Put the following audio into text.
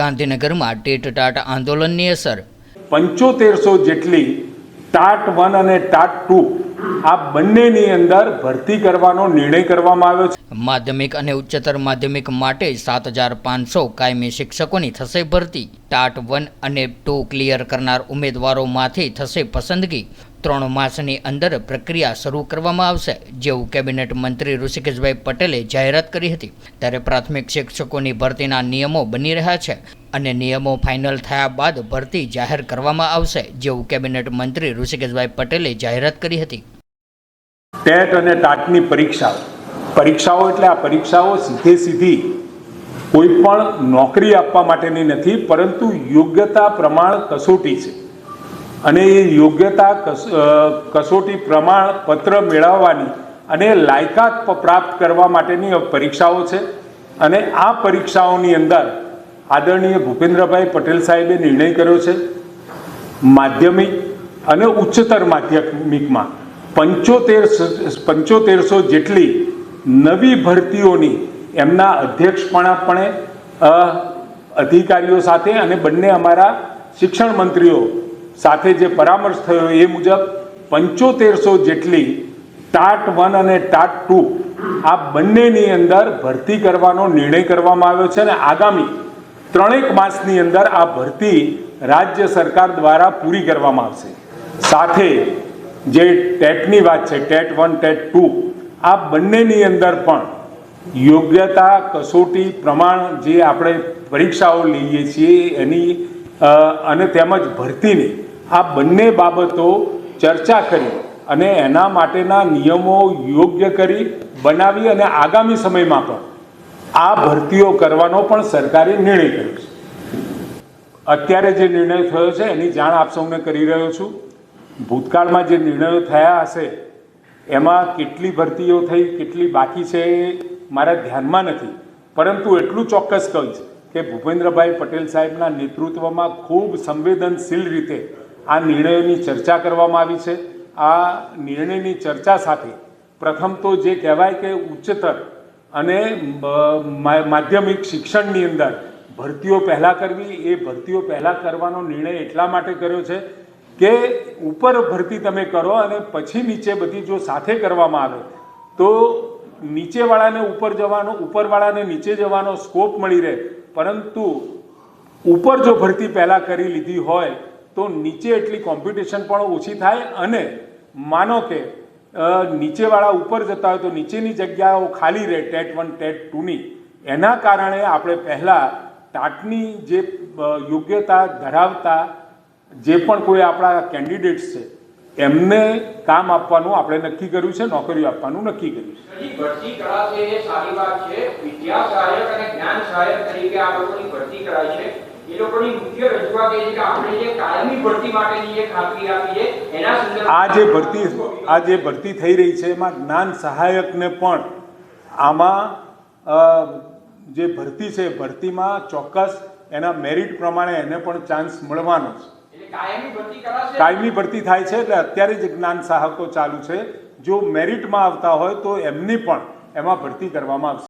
ગાંધીનગરમાં TET TAT આંદોલનની અસર. પંચોતેરસો જેટલી ટાટ વન અને ટાટ ટુ આ બંનેની અંદર ભરતી કરવાનો નિર્ણય કરવામાં આવ્યો છે. માધ્યમિક અને ઉચ્ચતર માધ્યમિક માટે સાત હજાર પાંચસો કાયમી શિક્ષકોની થશે ભરતી. ટાટ વન અને ટુ ક્લિયર કરનાર ઉમેદવારોમાંથી થશે પસંદગી. ત્રણ માસની અંદર પ્રક્રિયા શરૂ કરવામાં આવશે, જેવું કેબિનેટ મંત્રી ઋષિકેશભાઈ પટેલે જાહેરાત કરી હતી. ત્યારે પ્રાથમિક શિક્ષકોની ભરતીના નિયમો બની રહ્યા છે અને નિયમો ફાઇનલ થયા બાદ ભરતી જાહેર કરવામાં આવશે, જેવું કેબિનેટ મંત્રી ઋષિકેશભાઈ પટેલે જાહેરાત કરી હતી. ટેટ અને ટાટની પરીક્ષાઓ. પરીક્ષાઓ એટલે આ પરીક્ષાઓ સીધે સીધી કોઈ પણ નોકરી આપવા માટેની નથી, પરંતુ યોગ્યતા પ્રમાણ કસોટી છે. અને એ યોગ્યતા કસોટી પ્રમાણ પત્ર મેળવવાની અને લાયકાત પ્રાપ્ત કરવા માટેની પરીક્ષાઓ છે. અને આ પરીક્ષાઓની અંદર આદરણીય ભૂપેન્દ્રભાઈ પટેલ સાહેબે નિર્ણય કર્યો છે માધ્યમિક અને ઉચ્ચતર માધ્યમિકમાં પંચોતેર પંચોતેરસો જેટલી નવી ભરતીઓની એમના અધ્યક્ષપણાપણે અધિકારીઓ સાથે અને બંને અમારા શિક્ષણ મંત્રીઓ સાથે જે પરામર્શ થયો એ મુજબ પંચોતેરસો જેટલી ટાટ વન અને ટાટ ટુ આ બંનેની અંદર ભરતી કરવાનો નિર્ણય કરવામાં આવ્યો છે અને આગામી ત્રણેક માસની અંદર આ ભરતી રાજ્ય સરકાર દ્વારા પૂરી કરવામાં આવશે. સાથે જે ટેટની વાત છે, ટેટ વન, ટેટ ટુ, આ બંનેની અંદર પણ યોગ્યતા, કસોટી, પ્રમાણ જે આપણે પરીક્ષાઓ લઈએ છીએ એની અને તેમજ ભરતીની આ બંને બાબતો ચર્ચા કરી અને એના માટેના નિયમો યોગ્ય કરી બનાવી અને આગામી સમયમાં પણ આ ભરતીઓ કરવાનો પણ સરકારે નિર્ણય કર્યો છે. અત્યારે જે નિર્ણય થયો છે એની જાણ આપ સૌને કરી રહ્યો છું. ભૂતકાળમાં જે નિર્ણયો થયા હશે, એમાં કેટલી ભરતીઓ થઈ, કેટલી બાકી છે એ મારા ધ્યાનમાં નથી. પરંતુ એટલું ચોક્કસ કહીશ કે ભૂપેન્દ્રભાઈ પટેલ સાહેબના નેતૃત્વમાં ખૂબ સંવેદનશીલ રીતે આ નિર્ણયોની ચર્ચા કરવામાં આવી છે. આ નિર્ણયની ચર્ચા સાથે પ્રથમ તો જે કહેવાય કે ઉચ્ચતર અને માધ્યમિક શિક્ષણની અંદર ભરતીઓ પહેલાં કરવી, એ ભરતીઓ પહેલાં કરવાનો નિર્ણય એટલા માટે કર્યો છે કે ઉપર ભરતી તમે કરો અને પછી નીચે બધી જો સાથે કરવામાં આવે, તો નીચેવાળાને ઉપર જવાનો, ઉપરવાળાને નીચે જવાનો સ્કોપ મળી રહે. પરંતુ ઉપર જો ભરતી પહેલાં કરી લીધી હોય તો નીચે એટલી કોમ્પિટિશન પણ ઓછી થાય અને માનો કે નીચેવાળા ઉપર જતા હોય તો નીચેની જગ્યાઓ ખાલી રહે, ટેટ વન, ટેટ ટુની એના કારણે આપણે પહેલાં ટાટની જે યોગ્યતા ધરાવતા જે પણ કોઈ આપણા કેન્ડિડેટ્સ છે, એમને કામ આપવાનું આપણે નક્કી કર્યું છે નોકરીઓ આપવાનું નક્કી કર્યું છે. એ લોકોની ભરતી કરાય છે એ લોકોની મુખ્ય રજૂઆત એ છે કે આપણે જે કાયમી ભરતી માટેની જે ખાતરી આપી છે એના સંદર્ભમાં આ જે ભરતી આ જે ભરતી થઈ રહી છે એમાં જ્ઞાન સહાયકને પણ આમાં જે ભરતી છે ભરતીમાં ચોક્કસ એના મેરિટ પ્રમાણે એને પણ ચાન્સ મળવાનો છે. કાયમી ભરતી કરાશે? કાયમી ભરતી થાય છે એટલે અત્યારે જ જ્ઞાન સહાયકો ચાલુ છે. જો મેરિટમાં આવતા હોય તો એમની પણ એમાં ભરતી કરવામાં આવશે.